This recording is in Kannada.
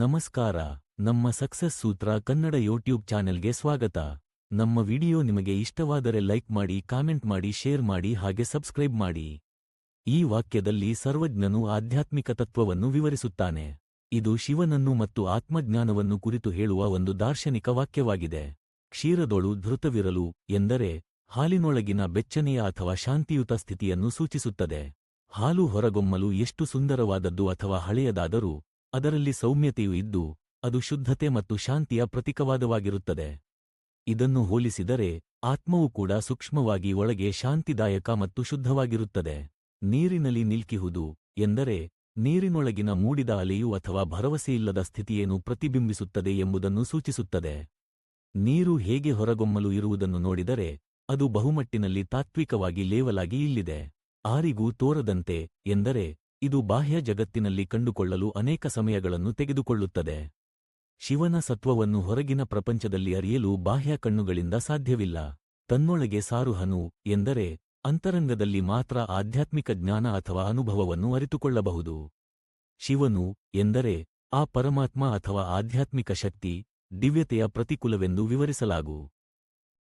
ನಮಸ್ಕಾರ, ನಮ್ಮ ಸಕ್ಸಸ್ ಸೂತ್ರ ಕನ್ನಡ ಯೂಟ್ಯೂಬ್ ಚಾನೆಲ್ಗೆ ಸ್ವಾಗತ. ನಮ್ಮ ವಿಡಿಯೋ ನಿಮಗೆ ಇಷ್ಟವಾದರೆ ಲೈಕ್ ಮಾಡಿ, ಕಾಮೆಂಟ್ ಮಾಡಿ, ಶೇರ್ ಮಾಡಿ ಹಾಗೆ ಸಬ್ಸ್ಕ್ರೈಬ್ ಮಾಡಿ. ಈ ವಾಕ್ಯದಲ್ಲಿ ಸರ್ವಜ್ಞನು ಆಧ್ಯಾತ್ಮಿಕ ತತ್ವವನ್ನು ವಿವರಿಸುತ್ತಾನೆ. ಇದು ಶಿವನನ್ನು ಮತ್ತು ಆತ್ಮಜ್ಞಾನವನ್ನು ಕುರಿತು ಹೇಳುವ ಒಂದು ದಾರ್ಶನಿಕ ವಾಕ್ಯವಾಗಿದೆ. ಕ್ಷೀರದೊಳು ಧೃತವಿರಲು ಎಂದರೆ ಹಾಲಿನೊಳಗಿನ ಬೆಚ್ಚನೆಯ ಅಥವಾ ಶಾಂತಿಯುತ ಸ್ಥಿತಿಯನ್ನು ಸೂಚಿಸುತ್ತದೆ. ಹಾಲು ಹೊರಗೊಮ್ಮಲು ಎಷ್ಟು ಸುಂದರವಾದದ್ದು ಅಥವಾ ಹಳೆಯದಾದರೂ ಅದರಲ್ಲಿ ಸೌಮ್ಯತೆಯು ಇದ್ದು, ಅದು ಶುದ್ಧತೆ ಮತ್ತು ಶಾಂತಿಯ ಪ್ರತೀಕವಾದವಾಗಿರುತ್ತದೆ. ಇದನ್ನು ಹೋಲಿಸಿದರೆ, ಆತ್ಮವು ಕೂಡ ಸೂಕ್ಷ್ಮವಾಗಿ ಒಳಗೆ ಶಾಂತಿದಾಯಕ ಮತ್ತು ಶುದ್ಧವಾಗಿರುತ್ತದೆ. ನೀರಿನಲ್ಲಿ ನಿಲ್ಕಿಹುದು ಎಂದರೆ, ನೀರಿನೊಳಗಿನ ಮೂಡಿದ ಅಲೆಯು ಅಥವಾ ಭರವಸೆಯಿಲ್ಲದ ಸ್ಥಿತಿಯೇನು ಪ್ರತಿಬಿಂಬಿಸುತ್ತದೆ ಎಂಬುದನ್ನು ಸೂಚಿಸುತ್ತದೆ. ನೀರು ಹೇಗೆ ಹೊರಗೊಮ್ಮಲು ಇರುವುದನ್ನು ನೋಡಿದರೆ, ಅದು ಬಹುಮಟ್ಟಿನಲ್ಲಿ ತಾತ್ವಿಕವಾಗಿ ಲೇವಲಾಗಿ ಇಲ್ಲಿದೆ. ಆರಿಗೂ ತೋರದಂತೆ ಎಂದರೆ ಇದು ಬಾಹ್ಯ ಜಗತ್ತಿನಲ್ಲಿ ಕಂಡುಕೊಳ್ಳಲು ಅನೇಕ ಸಮಯಗಳನ್ನು ತೆಗೆದುಕೊಳ್ಳುತ್ತದೆ. ಶಿವನ ಸತ್ವವನ್ನು ಹೊರಗಿನ ಪ್ರಪಂಚದಲ್ಲಿ ಅರಿಯಲು ಬಾಹ್ಯ ಕಣ್ಣುಗಳಿಂದ ಸಾಧ್ಯವಿಲ್ಲ. ತನ್ನೊಳಗೆ ಸಾರುಹನು ಎಂದರೆ ಅಂತರಂಗದಲ್ಲಿ ಮಾತ್ರ ಆಧ್ಯಾತ್ಮಿಕ ಜ್ಞಾನ ಅಥವಾ ಅನುಭವವನ್ನು ಅರಿತುಕೊಳ್ಳಬಹುದು. ಶಿವನು ಎಂದರೆ ಆ ಪರಮಾತ್ಮ ಅಥವಾ ಆಧ್ಯಾತ್ಮಿಕ ಶಕ್ತಿ ದಿವ್ಯತೆಯ ಪ್ರತಿಕೂಲವೆಂದು ವಿವರಿಸಲಾಗು.